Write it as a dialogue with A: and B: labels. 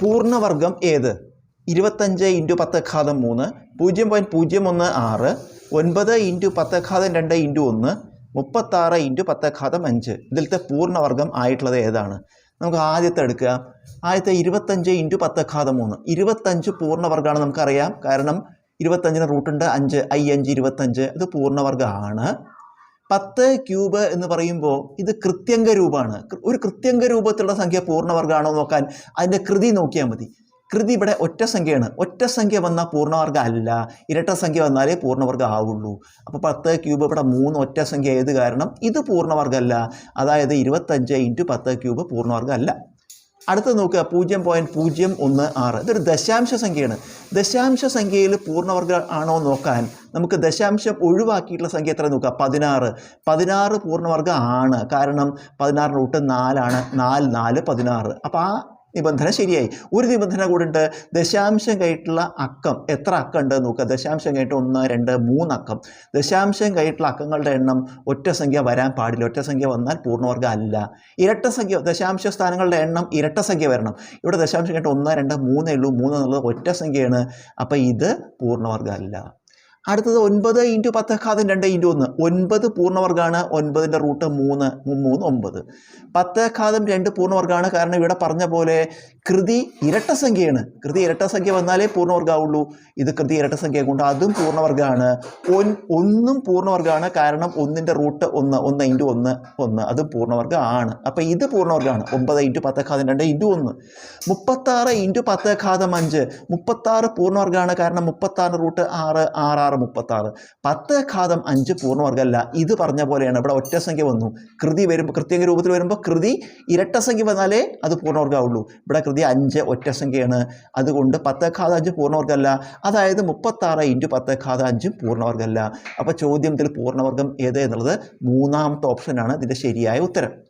A: പൂർണവർഗം ഏത്? ഇരുപത്തഞ്ച് ഇന്റു പത്ത് ഘാതം മൂന്ന് പൂജ്യം പോയിന്റ് പൂജ്യം ഒന്ന് ആറ് ഒൻപത് ഇന്റു പത്ത് ഘാതം രണ്ട് ഇന്റു ഒന്ന് മുപ്പത്താറ് ഇന്റു പത്ത് ഘാതം അഞ്ച്. ഇതിലത്തെ പൂർണവർഗം ആയിട്ടുള്ളത് ഏതാണ്? നമുക്ക് ആദ്യത്തെ എടുക്കുക. ആദ്യത്തെ ഇരുപത്തഞ്ച് ഇന്റു പത്ത് ഘാതം മൂന്ന്. ഇരുപത്തഞ്ച് പൂർണവർഗമാണ് നമുക്കറിയാം. കാരണം ഇരുപത്തഞ്ചിന് റൂട്ടുണ്ട് അഞ്ച് ഐ അഞ്ച് ഇരുപത്തഞ്ച്. ഇത് പൂർണവർഗമാണ് പത്ത് ക്യൂബ് എന്ന് പറയുമ്പോൾ ഇത് കൃത്യംഗ രൂപമാണ്. ഒരു കൃത്യംഗ രൂപത്തിലുള്ള സംഖ്യ പൂർണവർഗമാണോ നോക്കാൻ അതിന്റെ കൃതി നോക്കിയാൽ മതി. കൃതി ഇവിടെ ഒറ്റ സംഖ്യയാണ്. ഒറ്റ സംഖ്യ വന്നാൽ പൂർണവർഗം അല്ല. ഇരട്ട സംഖ്യ വന്നാലേ പൂർണവർഗം ആവുള്ളൂ. അപ്പോൾ പത്ത് ക്യൂബ് ഇവിടെ മൂന്ന് ഒറ്റ സംഖ്യ. ഏത് കാരണം? ഇത് പൂർണവർഗമല്ല. അതായത് ഇരുപത്തഞ്ച് ഇന്റു പത്ത് ക്യൂബ് പൂർണവർഗം അല്ല അടുത്ത നോക്കുക പൂജ്യം പോയിന്റ് പൂജ്യം ഒന്ന് ആറ്. ഇതൊരു ദശാംശ സംഖ്യയാണ്. ദശാംശ സംഖ്യയിൽ പൂർണവർഗ ആണോ നോക്കാൻ നമുക്ക് ദശാംശം ഒഴിവാക്കിയിട്ടുള്ള സംഖ്യ എത്ര നോക്കുക പതിനാറ്. പതിനാറ് പൂർണവർഗം ആണ്. കാരണം പതിനാറിന് റൂട്ട് നാലാണ്. നാല് നാല് പതിനാറ്. അപ്പോൾ ആ നിബന്ധന ശരിയായി. ഒരു നിബന്ധന കൂടെ ഉണ്ട്. ദശാംശം കഴിഞ്ഞിട്ടുള്ള അക്കം. എത്ര അക്കം ഉണ്ട് നോക്കുക. ദശാംശം കഴിഞ്ഞിട്ട് ഒന്ന് രണ്ട് മൂന്ന് അക്കം. ദശാംശം കഴിഞ്ഞിട്ടുള്ള അക്കങ്ങളുടെ എണ്ണം ഒറ്റ സംഖ്യ വരാൻ പാടില്ല. ഒറ്റ സംഖ്യ വന്നാൽ പൂർണവർഗം അല്ല. ഇരട്ട സംഖ്യ ദശാംശ സ്ഥാനങ്ങളുടെ എണ്ണം ഇരട്ട സംഖ്യ വരണം. ഇവിടെ ദശാംശം കഴിഞ്ഞിട്ട് ഒന്ന് രണ്ട് മൂന്നേ ഉള്ളൂ. മൂന്ന് എന്നുള്ളത് ഒറ്റ സംഖ്യയാണ്. അപ്പോൾ ഇത് പൂർണവർഗം അല്ല. അടുത്തത് ഒൻപത് ഇന്റു പത്ത് ഘാതം രണ്ട് ഇന്റു ഒന്ന്. ഒൻപത് പൂർണവർഗമാണ് ഒൻപതിന്റെ റൂട്ട് മൂന്ന് മൂന്ന് ഒമ്പത് പത്ത് ഘാതം രണ്ട് പൂർണവർഗമാണ് കാരണം ഇവിടെ പറഞ്ഞ പോലെ കൃതി ഇരട്ട സംഖ്യയാണ്. കൃതി ഇരട്ട സംഖ്യ വന്നാലേ പൂർണവർഗമാവുള്ളൂ ഇത് കൃതി ഇരട്ട സംഖ്യ കൊണ്ട് അതും പൂർണവർഗമാണ് ഒൻ ഒന്നും പൂർണവർഗമാണ് കാരണം ഒന്നിന്റെ റൂട്ട് ഒന്ന് ഒന്ന് ഇന്റു ഒന്ന് ഒന്ന്. അതും പൂർണവർഗം ആണ് അപ്പോൾ ഇത് പൂർണവർഗമാണ് ഒമ്പത് ഇന്റു പത്ത് ഘാതം രണ്ട് ഇന്റു ഒന്ന്. മുപ്പത്താറ് ഇന്റു പത്ത് ഘാതം അഞ്ച്. മുപ്പത്താറ് പൂർണവർഗമാണ് കാരണം മുപ്പത്താറ് റൂട്ട് ആറ് ആറ് ആറ് മുപ്പത്താറ്. പത്ത് ഘാതം അഞ്ച് പൂർണവർഗമല്ല. ഇത് പറഞ്ഞ പോലെയാണ്. ഇവിടെ ഒറ്റ സംഖ്യ വന്നു. കൃതി വരുമ്പോൾ കൃത്യംഗ രൂപത്തിൽ വരുമ്പോൾ കൃതി ഇരട്ട സംഖ്യ വന്നാലേ അത് പൂർണവർഗമാവുള്ളൂ. ഇവിടെ കൃതി അഞ്ച് ഒറ്റ സംഖ്യയാണ്. അതുകൊണ്ട് പത്ത് ഘാതം അഞ്ച് പൂർണവർഗമല്ല. അതായത് മുപ്പത്താറ് ഇന്റു പത്ത് ഘാതം അഞ്ചും പൂർണവർഗമല്ല. അപ്പോൾ ചോദ്യത്തിൽ പൂർണവർഗം ഏത് എന്നുള്ളത് മൂന്നാമത്തെ ഓപ്ഷനാണ്. ഇതിന്റെ ശരിയായ ഉത്തരം.